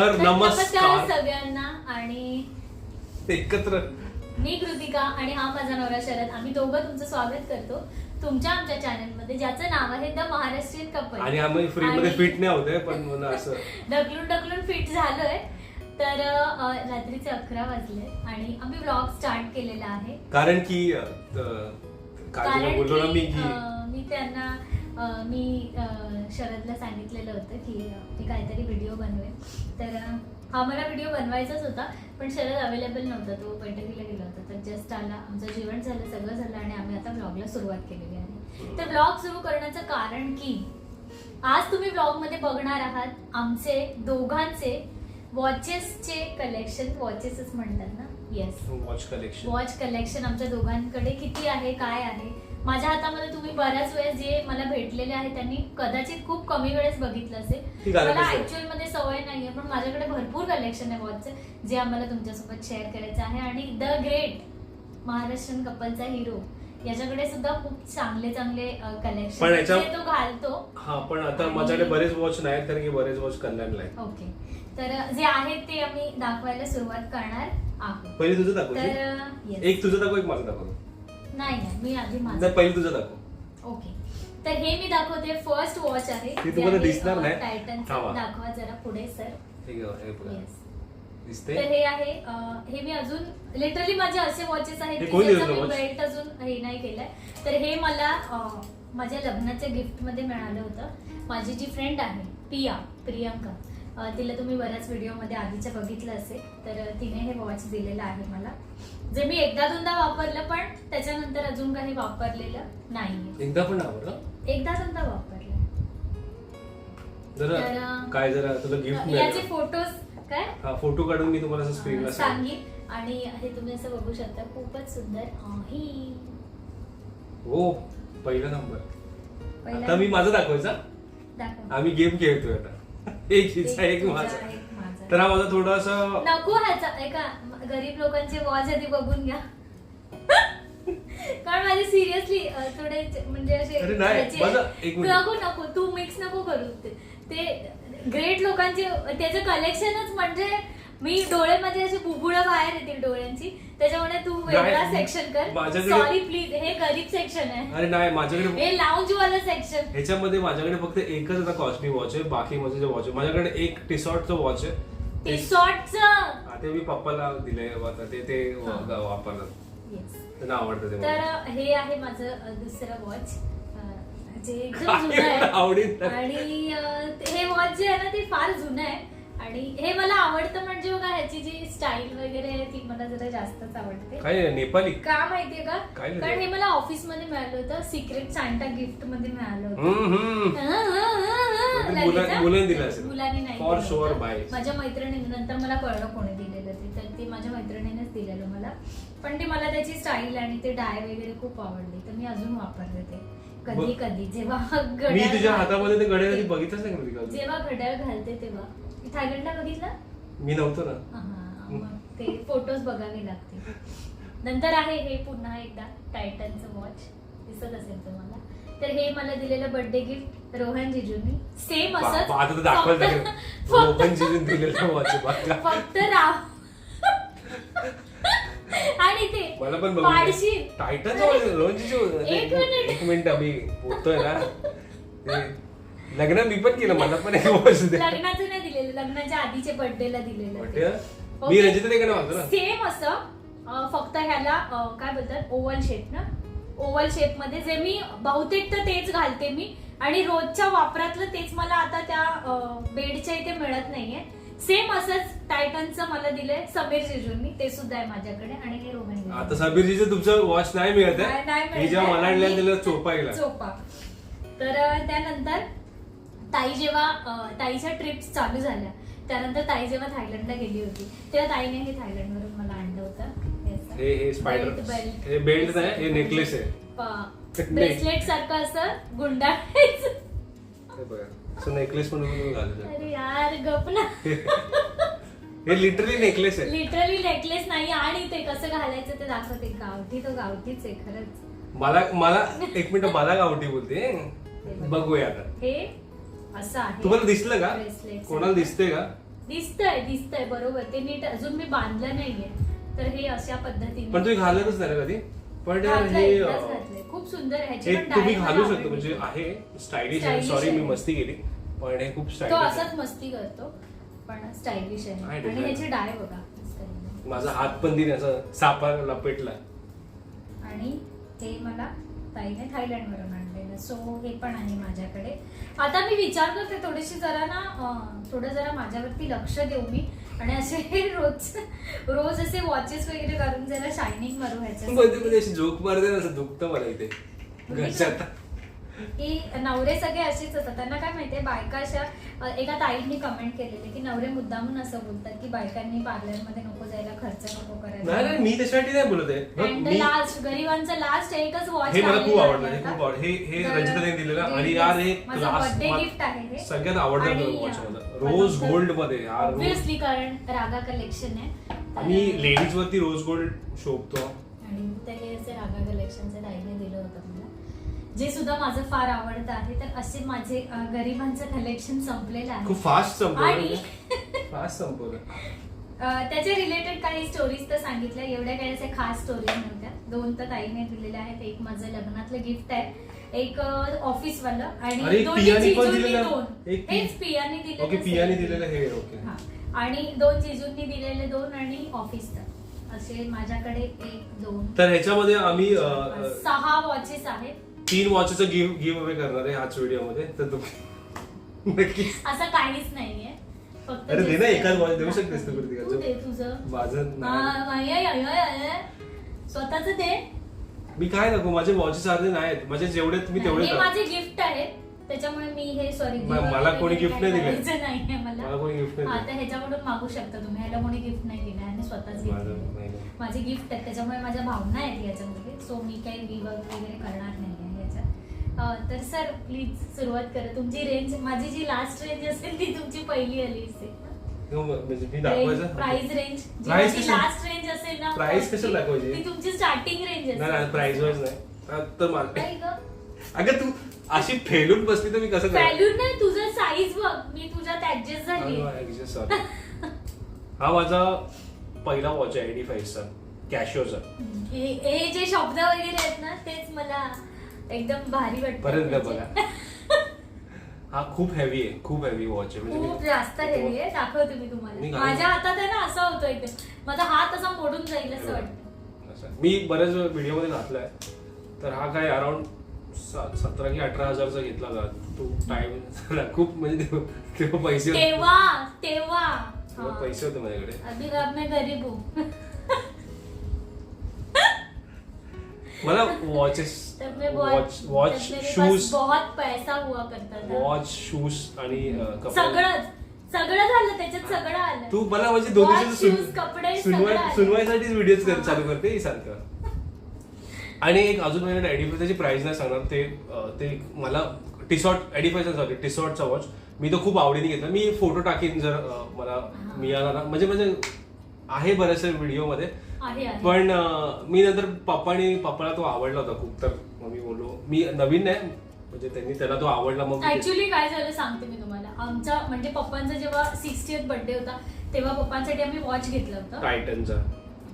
तर नमस्कार. सगळ्यांना आणि एकत्र. मी कृतिका आणि हा माझा नवरा शरद. आम्ही दोघं तुमचं स्वागत करतो तुमच्या आमच्या चॅनलमध्ये ज्याचं नाव आहे द महाराष्ट्रीयन कपल आणि आम्ही फ्री मध्ये फिट नाही होते पण म्हणून असं. ढकलून ढकलून फिट झालोय. तर रात्रीचे अकरा वाजले आणि आम्ही ब्लॉग स्टार्ट केलेला आहे. कारण की कारण बोललो ना मी की त्यांना मी शरदला सांगितलेलं होतं की मी काहीतरी व्हिडिओ बनवेन. तर हा मला व्हिडिओ बनवायचाच होता पण शरद अवेलेबल नव्हता तो पैठणीला गेला होता. तर जस्ट आला आमचं जेवण झालं सगळं झालं आणि आम्ही आता ब्लॉगला सुरुवात केलेली आहे. तर ब्लॉग सुरू करण्याचं कारण की आज तुम्ही ब्लॉगमध्ये बघणार आहात आमचे दोघांचे वॉचेसचे कलेक्शन वॉचेसच म्हणतात ना? Yes watch collection watch collection आमच्या दोघांकडे किती आहे काय आहे? माझ्या हातामध्ये तुम्ही बऱ्याच वेळेस जे मला भेटलेले आहे त्यांनी कदाचित खूप कमी वेळेस बघितलं असेल. आहे, मला? ऍक्च्युअलमध्ये सवय नाहीये पण माझ्याकडे भरपूर कलेक्शन आहे वॉचचं जे आम्हाला तुमच्यासोबत शेअर करायचं आहे. आणि द ग्रेट महाराष्ट्रीयन कपलचा हिरो याच्याकडे सुद्धा खूप चांगले चांगले कलेक्शन तो घालतो. हा पण आता माझ्याकडे बरेच वॉच नाहीत कारण की बरेच वॉच कल्याणला आहे ओके. तर जे आहेत ते आम्ही दाखवायला सुरुवात करणार आहोत. पहिले तुझं दाखव. एक तुझं दाखव एक माझं दाखव. नाही नाही मी आधी माझं नाही पहिले तुझं दाखव ओके तर हे मी दाखवते फर्स्ट वॉच आहे जे तुम्हाला दिसणार नाही. टायटनचं. थांबा. दाखवा जरा पुढे सर हे बघा. येस दिसते तर हे आहे अ, हे मी अजून लिटरली माझे असे वॉचेस आहेत हे की कोणी ज्याचा दिलं मी watch? बेल्ट अजून हे नाही केलंय तर हे मला अ, माझ्या लग्नाच्या गिफ्टमध्ये मिळालं होतं माझी जी फ्रेंड आहे पिया प्रियंका तिला तुम्ही बऱ्याच व्हिडिओमध्ये आधीच्या बघितलं असेल तर तिने हे वॉच दिलेलं आहे मला. जे मी एकदा दोनदा वापरलं पण त्याच्यानंतर अजून काही वापरलेलं नाहीये. एकदा पण एकदा दोनदा वापरलं. जरा काय जरा तुला गिफ्ट याचे फोटोज काय? हा फोटो काढून मी तुम्हाला असं स्क्रीनला सांग सांगीन. आणि हे तुम्ही असं बघू शकता खूपच सुंदर आहे. हो पहिला नंबर. आता मी माझं दाखवायचा? दाखव. आम्ही गेम खेळतोय आता. एक हिचा एक माझा. तर हा माझा थोडासा नको ह्याचा ऐका गरीब लोकांचे वॉच आधी बघून घ्या कारण माझे सिरियसली थोडे म्हणजे असे अरे नाही, ह्याचे- माझा एक मिनिट. नको नको तू मिक्स नको करू ते- ते ग्रेट लोकांचे त्याचं कलेक्शनच म्हणजे मी डोळे माझे असे बुबुळं बाहेर येतील डोळ्यांची. त्याच्यामुळे तू वेगळा सेक्शन कर. माझ्याकडे- सॉरी प्लीज हे गरीब सेक्शन आहे. अरे नाही माझ्याकडे हे लाऊंज वाला सेक्शन ह्याच्यामध्ये माझ्याकडे फक्त एकच आता कॉस्टली वॉच आहे बाकी माझे जे वॉच आहे. माझ्याकडे एक टिसॉटचं वॉच आहे. ते हा, मी पप्पाला दिलंय आता ते ते हा. वापरतात. त्यांना आवडतं ते तर मला. हे आहे माझं अ, दुसरं वॉच जे एकदम काय जुनं आहे. आवडीत? आणि अ, ते- हे वॉच जे आहे ना ते फार जुनं आहे. आणि हे मला आवडतं म्हणजे बघा ह्याची जी स्टाईल वगैरे आहे ती मला जरा जास्तच आवडते काय आहे, नेपाली का माहितीये का काय कारण? हे मला ऑफिसमध्ये मिळालं होतं सिक्रेट सांता गिफ्टमध्ये मिळालं होतं हम्म, हम्म. हा, हा, हा, हा, म्हणजे लगेच, मुला- हा? मुलांनी दिलं असेल. मुलांनी नाही For दिलं sure, होतं. by. माझ्या मैत्रिणी नंतर मला कळलं कोणी दिलेलं ते तर ते माझ्या मैत्रिणीनेच दिलेलं मला पण ते मला त्याची स्टाईल आणि ते डाय वगैरे खूप आवडली तर मी अजून वापरले ते कधी कधी जेव्हा मी घड्याळ तुझ्या घालते- हातामध्ये ते घड्याळ कधी बघितलंच नाही अजून. जेव्हा घड्याळ घालते तेव्हा थायलंडला बघितलं? मी नव्हतो ना. हा, मग ते फोटोज बघावे लागतील. नंतर आहे हे पुन्हा एकदा टायटनचं वॉच दिसत असेल तुम्हाला. तर हे मला दिलेलं बर्थडे गिफ्ट रोहन जिजूंनी. सेम बा- आता तर दाखवायला फक्त- लागेल फक्त- ओपन जिजून दिलेलं वॉच आहे बघा. फक्त राव. आणि ते मला पण बघू पाडशील. टायटन एक मिनिट. एक मिनिट बोलतोय ना. ते लग्न मी पण केलं मला पण एक द्या. लग्नाचं नाही दिलेलं लग्नाच्या आधीच्या बर्थडेला दिलेलं? मी रंजिता ताईकडे मागतो ना. सेम असं अं, फक्त ह्याला अं, काय बोलतात ओव्हल शेप ना? ओव्हल शेपमध्ये जे मी बहुतेक तर तेच घालते मी. आणि रोजच्या वापरातलं तेच मला आता त्या अं, बेडच्या इथे मिळत नाहीये. सेम असंच टायटनचं मला दिलंय समीर जिजूंनी. ते सुद्धा आहे माझ्याकडे आणि हे रोहन. आता सबीरजीचं तुमचं वॉच नाही मिळत आहे. ही जेव्हा. मला दिलं चोपा. तर अं, त्यानंतर ताई जेव्हा ताईच्या ट्रिप्स चालू झाल्या त्यानंतर ताई जेव्हा थायलंडला गेली होती तेव्हा ताईने हे थायलंड वरून मला आणलं होतं. हे. हे हे स्पायडर. हे बेल्ट नाही हे नेकलेस आहे. ब्रेसलेट सारखं असं गुंडाळायचं. असं नेकलेस म्हणून अरे यार गप ना. हे लिटरली नेकलेस आहे. लिटरली नेकलेस नाही आणि ते कसं घालायचं ते दाखवते. गावठी तो गावठीच आहे खरंच. मला मला एक मिनिट मला गावठी बोलते बघूया आता. हे असं आहे तुम्हाला दिसलं का Bracelet कोणाला सारखं. दिसते का दिसतंय दिसतंय बरोबर ते नीट अजून मी बांधलं नाहीये तर हे अशा पद्धतीने पण तुम्ही घालतच नाही ना कधी पण यार घातलंय, हे एकदाच अं, घातलंय. खूप सुंदर ह्याची हे पण तुम्ही घालू शकतो म्हणजे. आहे स्टायलिश Stylish सॉरी मी आहे. मस्ती केली पण हे खूप तो स्टायलिश असाच मस्ती करतो पण स्टायलिश आहे आहे आणि design. ह्याची डाय बघा आहे. माझा हात पण दिने असं सापा लपेटला आणि हे मला ताईने थायलंड वरून सो हे पण आहे माझ्याकडे. आता मी विचार करते थोडीशी जरा ना थोडं जरा माझ्यावरती लक्ष देऊ मी. आणि असे रोज रोज असे वॉचेस वगैरे करून जरा शायनिंग मारू ह्याच्या झोक मारते ना दुखतं मला इथे. घशात की नवरे सगळे असेच असतात. त्यांना काय माहितीये बायका अशा एका ताईंनी कमेंट केलेली की नवरे मुद्दामून असं बोलतात की बायकांनी पार्लरमध्ये नको जायला खर्च नको नाही नाही करायला मी त्याच्यासाठी नाही बोलत आहे. बघ, अँड मी लास्ट गरिबांचं लास्ट एकच वॉच हे मला खूप आवडलं हे खूप आवडलं. हे हे रंजिताने दिलेलं. आणि यार हे बर्थडे गिफ्ट आहे हे. सगळ्यात आवडतं वॉच मला रोज गोल्डमध्ये यार रोज. ऑब्विसली कारण रागा कलेक्शन आहे. तर- आणि लेडीज वरती रोज गोल्ड शोभतो. आणि ते हे असे रागा कलेक्शनचे ताईने दिलं होतं जे सुद्धा माझं फार आवडतं आहे तर असे माझे अ, गरिबांचं कलेक्शन संपलेलं आहे. खूप फास्ट आणि संपवलं फास्ट संपवलं. अ, त्याचे रिलेटेड काही स्टोरीज तर सांगितल्या. एवढ्या काही असे खास स्टोरीज नव्हत्या. दोन तर ताईने दिलेल्या आहेत. एक माझं लग्नातलं गिफ्ट आहे. एक ऑफिस वालं अरे, आणि एक दोन्ही पियानी पण जिजूंनी दिलेलं- दोन. एक पि- हेच पियानी दिलेलं ओके पियाने same. दिलेलं हे ओके. हा. आणि दोन जिजूंनी दिलेले दोन आणि ऑफिसचं असे माझ्याकडे एक दोन तर ह्याच्यामध्ये आम्ही अ, अ, सहा वॉचेस आहेत. तीन वॉचेचं गिव्ह गिव्ह अवे करणार आहे ह्याच व्हिडिओमध्ये तर तुम्ही नक्कीच असं काहीच नाहीये. फक्त अरे दे ना, एकाच watch देऊ शकतेस तू. तू दे तुझं. माझं नाही. हा. स्वतःच दे. मी काय नको माझे वॉचेस अर्धे नाहीत. माझे जेवढे मी तेवढे हे माझे गिफ्ट आहेत. त्याच्यामुळे मी हे सॉरी म- मला कोणी gift नाही दिले. नाहीये मला. मला कोणी गिफ्ट हा नाही तर ह्याच्याकडून मागू शकता तुम्ही. ह्याला कोणी गिफ्ट नाही दिलं आणि स्वतःच gift माझं. नाही, नाही. गिफ्ट आहेत. त्याच्यामुळे माझ्या भावना आहेत याच्यामध्ये. सो मी काही विवाह वगैरे करणार नाही तर सर प्लीज सुरुवात करा. तुमची रेंज माझी जी लास्ट रेंज असेल ती तुमची पहिली आली असेल. हो, म्हणजे प्राइस रेंज कशा- लास्ट रेंज असेल ना first कशाला दाखवायची? ती तुमची स्टार्टिंग रेंज नाही असेल प्राइस वाईज नाही. तर मला. अगं तू अशी फेलून बसली तर मी कसं व्हॅल्यू नाही तुझं साईज बघ. मी तुझ्यात ऍडजस्ट झाली. सॉरी हा माझा पहिला वॉच आहे एटी फाईव्हचा कॅशिओचा हे हे जे शब्द वगैरे आहेत ना तेच मला एकदम भारी वाटत परत नाही बघा. हा खूप हेवी आहे खूप हेवी वॉच आहे. म्हणजे खूप मी- जास्त हेवी आहे दाखवते मी मी तुम्हाला घालून- माझ्या हातात आहे ना असा होतो एकदम माझा हात असा मोडून जाईल असं वाटतं असं. मी बऱ्याच व्हिडिओमध्ये घातलाय. तर हा काय अराउंड सतरा की अठरा हजारचा घेतला होता. तो टाइम खूप म्हणजे तेव्हा तेव्हा पैसे होते. तेव्हा तेव्हा. तेव्हा हा. पैसे होते माझ्याकडे. अभी अब मैं गरीब हूँ. मला वॉचेस वॉच वॉच शूज बहुत पैसा हुआ करता था। वॉच शूज आणि कपडे. सगळंच. सगळं झालं त्याच्यात सगळं आलं. तू मला म्हणजे दोन shoes, कपडे, सुन- सुनवाई सगळं आहे. सुनवाईसाठीच व्हिडिओज हा. चालू करते सारखं. आणि एक अजून एडिफाय त्याची प्राइस नाही सांगणार. ते ते मला टिसॉट एडिफायचा सॉरी टिसॉटचा वॉच मी तो खूप आवडीने घेतला. मी फोटो टाकीन जर मला मिळाला ना. म्हणजे म्हणजे आहे बऱ्याचशा व्हिडिओमध्ये आहे आहे. पण अं, मी नंतर पप्पाने पप्पाला तो आवडला होता खूप तर मग मी बोललो मी नवीन नाही म्हणजे त्यांनी त्याला तो आवडला मग मी. ऍक्च्युली काय झालं सांगते मी तुम्हाला. आमचा म्हणजे पप्पांचा जेव्हा सिक्स्टीएथ बर्थडे होता तेव्हा पप्पांसाठी आम्ही वॉच घेतलं होतं. टायटनचा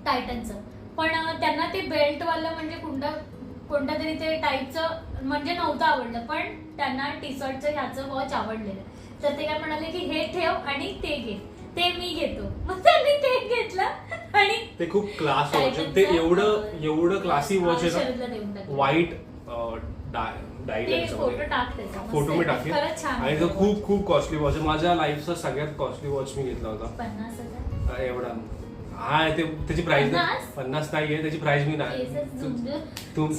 टायटनचं पण अं, त्यांना ते बेल्ट वाला म्हणजे कोणता कोणत्या तरी ते टाईपचं म्हणजे नव्हतं आवडलं पण त्यांना टी शर्टचं ह्याचं वॉच आवडलेलं. तर ते काय म्हणाले की हे ठेव आणि ते घे. ते मी घेतो. मग त्यांनी ते घेतलं आणि ते खूप क्लास वॉच ते एवढं एवढं क्लासी वॉच आहे. ना. व्हाईट फोटो मी. टाकेन. छान आणि तो खूप खूप कॉस्टली वॉच आहे. माझ्या लाईफचा सगळ्यात कॉस्टली वॉच मी घेतला होता. एवढा. हा ते त्याची प्राइस पन्नास? नाही आहे त्याची प्राइस मी नाही. तुम-.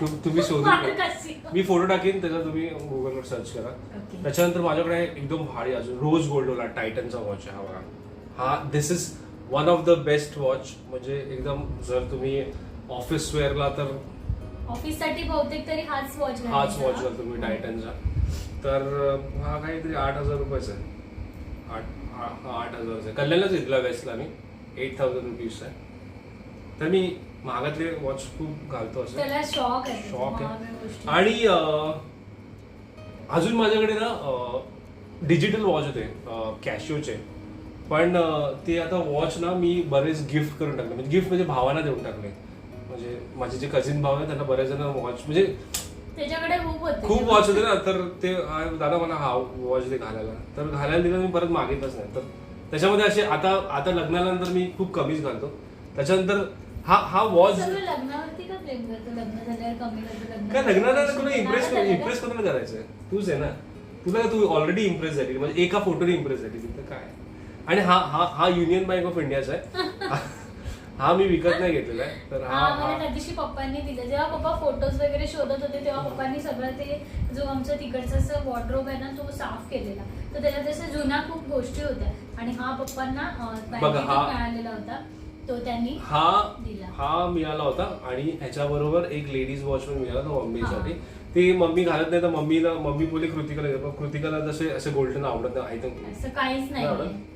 तुम- तुम्ही शोधून घ्या. मी फोटो टाकेन त्याचा तुम्ही गुगलवर सर्च करा. त्याच्यानंतर माझ्याकडे एकदम भारी अजून रोज गोल्डोला टायटनचा वॉच आहे हा बघा. हा this is one of the best watch म्हणजे एकदम जर तुम्ही ऑफिस वेअरला तर ऑफिससाठी बहुतेक तरी हाच वॉच हाच वॉच जर तुम्ही टायटनचा तर अं, हा काहीतरी आठ हजार रुपयाचा आहे. आठ हा हा आठ हजारचा आहे. कल्याणलाच घेतला वेस्टला मी. एट थाउजंड रुपीजचा आहे तर मी महागातले वॉच खूप घालतो असं. त्याला शॉक आहे. शॉक महागड्या आहे गोष्टी. आणि अं, अजून माझ्याकडे ना डिजिटल वॉच होते कॅशिओचे पण अं, ते आता वॉच ना मी बरेच गिफ्ट करून टाकले. म्हणजे गिफ्ट म्हणजे भावांना देऊन टाकले. म्हणजे माझे जे कझिन भाव आहे त्यांना बरेच जण वॉच म्हणजे त्याच्याकडे खूप होते. खूप वॉच होते ना. तर ते आ, दादा मला हा वॉच दे घालायला. तर घालायला दिलं मी परत मागितलंच नाही. तर त्याच्यामध्ये असे आता आता लग्नानंतर मी खूप कमीच घालतो. त्याच्यानंतर हा हा वॉच सगळं लग्नावरती का प्रेम करतो? लग्न झाल्यावर कमी करतो लग्न काय लग्नाला झाल्यावर इम्प्रेस? इम्प्रेस कोणाला करायचंय? तूच आहे ना. तुला तू ऑलरेडी इम्प्रेस झाली. म्हणजे एका फोटोने इम्प्रेस झाली. तिथं काय? आणि हा हा हा युनियन बँक ऑफ इंडियाचा आहे. हा मी विकत नाही घेतलेला आहे तर हा हा मला हा. त्या दिवशी पप्पांनी दिलं. जेव्हा पप्पा फोटोज वगैरे शोधत होते तेव्हा पप्पांनी सगळं ते जो आमचा तिकडचा वॉर्ड्रोब आहे ना तो साफ केलेला. तर त्याच्यात जसं जुन्या खूप गोष्टी होत्या. आणि हा पप्पांना अं, बघा, बँकेतून हा- मिळालेला होता. तो त्यांनी हा दिला. हा मिळाला होता. आणि ह्याच्याबरोबर एक लेडीज वॉच पण मिळाला होता मम्मीसाठी. ती मम्मी घालत नाही तर मम्मीला मम्मी बोली कृतिकाला घे. पण कृतिकाला जसे असे गोल्डन आवडत नाही थिंक असं काहीच नाही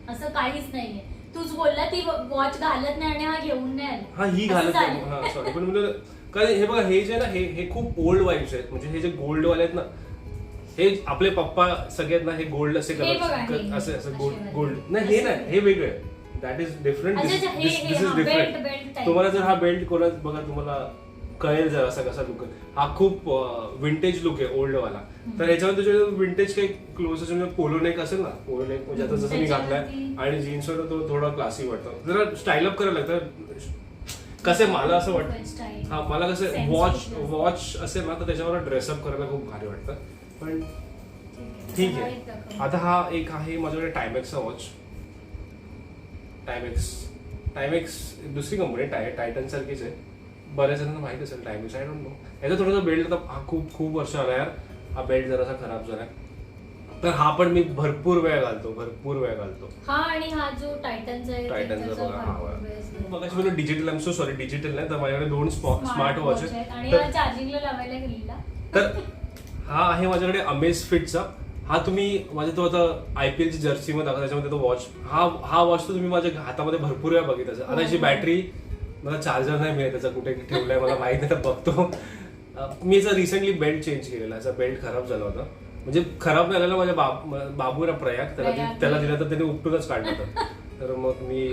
असं काहीच नाहीये. तूच बोलला ती वॉच घालत नाही आणि हा घेऊन नाही आला हा ही असं घालत नाही झालं. हा सॉरी पण म्हणजे कारण हे बघा हे जे आहे ना हे हे खूप ओल्ड वाईब्स आहेत म्हणजे हे जे गोल्ड वाले आहेत ना हे आपले पप्पा सगळ्यात ना हे गोल्ड असे हे बघा, हे. असे असं गोल्ड असे गोल्ड. नाही हे. नाही हे वेगळं आहे दॅट इज डिफरंट अच्छा, दिस अच्छा, हे- हे, इज हा, belt- belt डिफरंट type. तुम्हाला जर हा बेल्ट कोणा बघा तुम्हाला कळेल जर असा कसा लुक हा खूप विंटेज लुक आहे ओल्ड वाला. तर याच्यामध्ये तुझे विंटेज काही क्लोज म्हणजे पोलो नेक असेल ना? पोलो नेक म्हणजे आता जसं मी घातलाय. आणि जीन्सवर तो थोडा क्लासी वाटतो. जरा स्टाईल अप करायला लागतं. कसे मला असं वाटतं. हा मला कसं वॉच. वॉच असेल ना तर त्याच्यावर ड्रेसअप करायला खूप भारी वाटतं. पण ठीक आहे. आता हा एक आहे माझ्याकडे टायमॅक्सचा वॉच टायमॅक्स टायमॅक्स दुसरी कंपनी टाय टायटन सारखीच आहे. बऱ्याच जणांना माहीत असेल टायमॅक्स आय डोंट नो याचा थोडासा बेल्ट आता हा खूप खूप वर्ष आला यार. हा बेल्ट जरासा खराब झालाय तर हा पण मी भरपूर वेळ घालतो भरपूर वेळ घालतो. हा आणि हा जो टायटनचा आहे टायटनचा बघा हा digital I so sorry digital नाही तर माझ्याकडे दोन स्मार्ट वॉच watch आहेत. आणि आहेत हा चार्जिंगला लावायला गेलेला. तर हा आहे माझ्याकडे अमेज फिटचा हा तुम्ही माझ्या तो आता आय पी एलची जर्सी मध्ये त्याच्यामध्ये तो वॉच हा हा वॉच तर तुम्ही माझ्या हातामध्ये भरपूर वेळा बघितला. आता याची हो. बॅटरी मला चार्जर नाही मिळत त्याचा कुठे ठेवलाय मला माहीत नाही तर बघतो. मी याचा रिसेंटली बेल्ट चेंज केलेला याचा बेल्ट खराब झाला होता. म्हणजे खराब नाही झाला माझ्या बाब बाबूरा प्रयाग त्याला त्याला दिला तर त्याने उपटूनच काढला होता. तर मग मी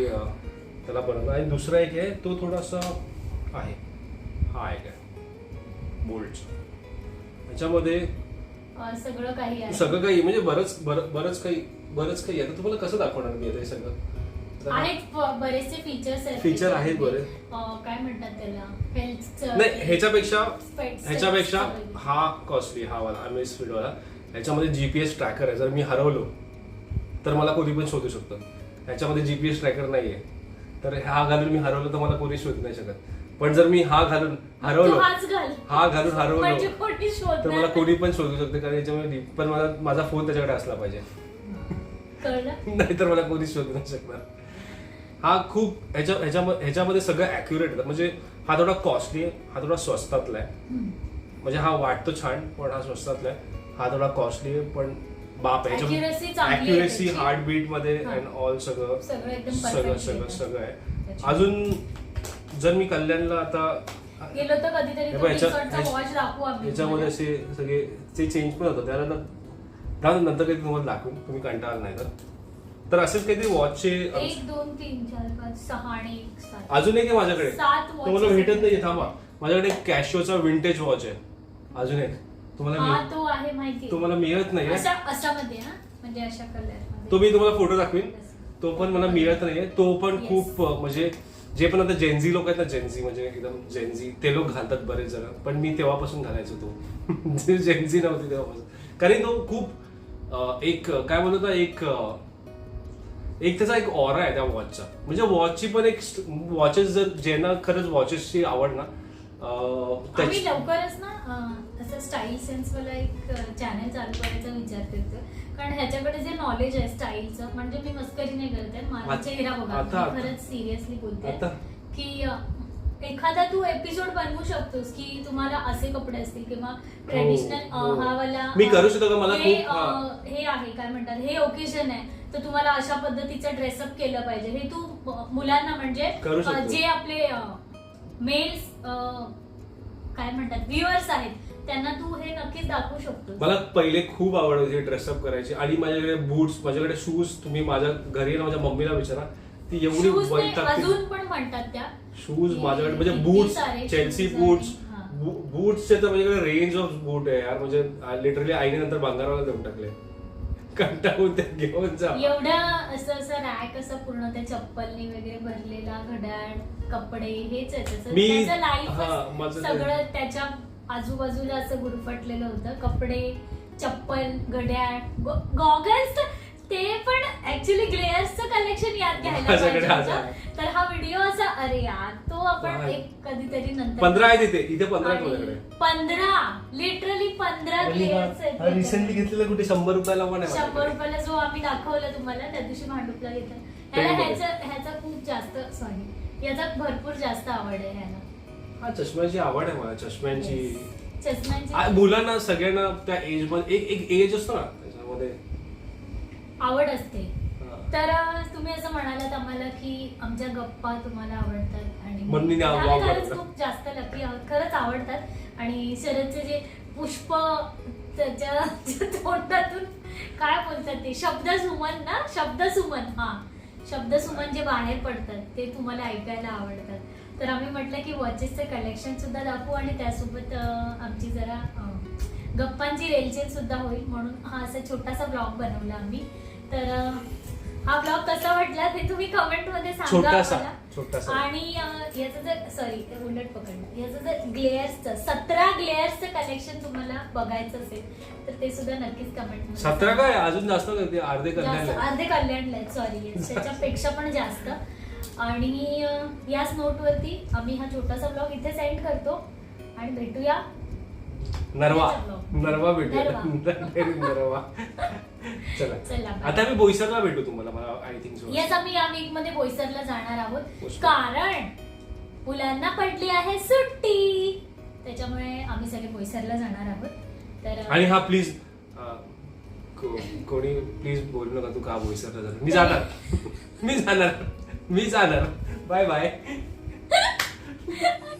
त्याला बनवलं. आणि दुसरा एक आहे तो थोडासा आहे. हा एक आहे. बोल्टचा ह्याच्यामध्ये अं, सगळं काही सगळं काही म्हणजे बरंच बरं- बरंच काही बरंच काही आता तुम्हाला कसं दाखवणार मी आता हे सगळं? आहेत बरेचसे फीचर्स आहेत. Feature आहेत. बरे. काय म्हणतात त्याला? हेल्थ नाही ह्याच्यापेक्षा ह्याच्यापेक्षा हा कॉस्टली हा वाला अमेज स्पीड वाला. ह्याच्यामध्ये जीपीएस ट्रॅकर आहे. जर मी हरवलो तर मला कोणी पण शोधू शकतं. ह्याच्यामध्ये जीपीएस ट्रॅकर नाहीये. तर हा घालून मी हरवलं तर मला कोणी शोधू नाही शकत. पण जर मी हा घालून हरवलो हा घालून हरवलो म्हणजे तर मला कोणी पण शोधू शकते कारण याच्यामध्ये पण मला माझा फोन त्याच्याकडे असला पाहिजे. नाहीतर मला कोणी शोधू नाही शकणार. हा खूप ह्याच्या ह्याच्यामध्ये ह्याच्यामध्ये सगळं ॲक्युरेट आहे म्हणजे हा थोडा कॉस्टली आहे हा थोडा स्वस्तातला आहे. म्हणजे हा वाटतो छान पण हा स्वस्तातला आहे हा थोडा कॉस्टली आहे पण बाप अॅक्युरेसी त्याची. हार्टबीटमध्ये. अँड ऑल सगळं सगळं सगळं सगळं आहे. अजून जर मी कल्याणला आता ह्याच्या- ह्याच्या- याच्यामध्ये. असे सगळे ते चेंज पण होतं त्याला ना राहून नंतर काही तुम्हाला दाखवून तुम्ही कंटाळा नाही तर तर असेच काहीतरी वॉचचे एक दोन तीन चार पाच सहा आणि एक सात. अजून एक आहे माझ्याकडे. सात तुम्हाला भेटत. नाही थांबा. माझ्याकडे कॅशिओचा विंटेज वॉच आहे. अजून एक. तुम्हाला हा मिळ- तो आहे माहिती तुम्हाला मिळत नाही मध्ये हा? म्हणजे अशा कलर तो मी तुम्हाला फोटो दाखवीन. तो पण मला मिळत नाहीये. तो पण Yes. खूप अं, म्हणजे जे पण आता जेन्झी लोक आहेत ना जेन्झी म्हणजे एकदम जेन्झी ते लोक घालतात बरेच जण. पण मी तेव्हापासून घालायचो तो. जे जेन्झी नव्हती तेव्हापासून. कारण तो खूप अं, एक काय बोलतो एक अं, एक त्याचा एक ऑरा आहे त्या वॉचचा म्हणजे वॉचची पण एक वॉचेस जर ज्यांना खरंच वॉचेसची आवड ना आम्ही लवकरच ना असं स्टाईल सेन्स वाला एक चॅनल चालू करायचा विचार करतो कारण ह्याच्याकडे जे नॉलेज आहे स्टाईलचं म्हणजे मी मस्करी नाही करत आहे माझा चेहरा बघा खरंच सिरियसली बोलते की एखादा तू एपिसोड बनवू शकतोस की तुम्हाला असे कपडे असतील किंवा ट्रेडिशनल हो. हा वाला मी करू शकतो? मला हे, हा. हे आहे काय म्हणतात हे ओकेजन आहे तर तुम्हाला अशा पद्धतीचं ड्रेसअप केलं पाहिजे. हे तू मुलांना म्हणजे करू शकतो. जे आपले मेल्स काय म्हणतात व्ह्युअर्स आहेत त्यांना तू हे नक्कीच दाखवू शकतो मला पहिले खूप आवड होती ड्रेसअप करायची. आणि माझ्याकडे बूट्स माझ्याकडे शूज तुम्ही माझ्या घरी ना माझ्या मम्मीला विचारा. ती एवढी वैतागते. अजून पण म्हणतात त्या. शूज माझ्याकडे म्हणजे किती बूट्स सारे चेल्सी shoes बूट्स हा. बूट्सचे तर माझ्याकडे रेंज ऑफ बूट आहे यार. म्हणजे लिटरली आईने नंतर बांगाराला देऊन टाकले. कंटाळून ते घेऊन जा. एवढा असं असं रॅक असं पूर्ण त्या चप्पलनी वगैरे भरलेला घड्याळ कपडे हेच आहे त्याचं मी- त्याचं हा, माझं लाईफ ते- सगळं त्याच्या आजूबाजूला असं गुरफटलेलं होतं. कपडे चप्पल घड्याळ गॉगल्स ते पण ऍक्च्युली ग्लेअर्सचं कलेक्शन याद घ्यायला माझ्याकडे पाहिजे आज होतं. आहे. तर हा व्हिडिओ असा अरे यार तो आपण? एक कधीतरी नंतर पंधरा आहे तिथे इथे पंधरा आहे माझ्याकडे पंधरा लिटरली पंधरा ग्लेअर्स आहेत रिसेंटली घेतलेलं कुठे शंभर रुपयाला पण आहे शंभर माझ्याकडे. रुपयाला जो आम्ही दाखवला तुम्हाला त्या दिवशी भांडुपला घेतला ह्याला ह्याचा ह्याचा खूप जास्त सॉरी याचा भरपूर जास्त आवड आहे ह्याला हा चष्म्याची आवड आहे मला चष्म्यांची Yes. चष्म्यांची आ- मुलांना सगळ्यांना त्या एजमध्ये एक एक एज असतो ना त्याच्यामध्ये आवड असते. तर तुम्ही असं म्हणालात आम्हाला की आमच्या गप्पा तुम्हाला आवडतात आणि आम्ही. खरंच खूप जास्त लकी आहोत. खरंच आवडतात. आणि शरदचे जे पुष्प त्याच्या तोंडातून काय बोलतात ते? शब्द सुमन ना? शब्द सुमन हा. शब्द सुमन जे बाहेर पडतात ते तुम्हाला ऐकायला आवडतात. तर आम्ही म्हटलं की वॉचेसचे कलेक्शन सुद्धा दाखवू आणि त्यासोबत आमची जरा गप्पांची रेलचेल सुद्धा होईल म्हणून हा असा छोटासा ब्लॉग बनवला आम्ही. तर हा ब्लॉग कसा वाटला ते तुम्ही कमेंटमध्ये सांगा आम्हाला. आणि याचं जर सॉरी उलट पकडलं याचं जर ग्लेअर्सचं सतरा ग्लेअर्सचं कलेक्शन तुम्हाला बघायचं असेल तर ते सुद्धा नक्कीच कमेंट सतरा काय? अजून जास्त अर्धे कल्याण अर्धे कल्याणला सॉरी त्याच्यापेक्षा पण जास्त. आणि याच नोटवरती आम्ही हा छोटासा ब्लॉग इथे सेंड करतो. आणि भेटूया. नरवा. नरवा. भेटू नरवा. चला. आता मी बोईसरला भेटू तुम्हाला मला आय थिंक येस आम्ही या वीकमध्ये बोईसरला जाणार आहोत. कारण मुलांना पडली आहे सुट्टी. त्याच्यामुळे आम्ही सगळे बोईसरला जाणार आहोत. तर आणि हा प्लीज कोणी प्लीज बोलू नका तू का बोईसरला जाणार. मी जाणार. मी जाणार. मी जाणार. Bye bye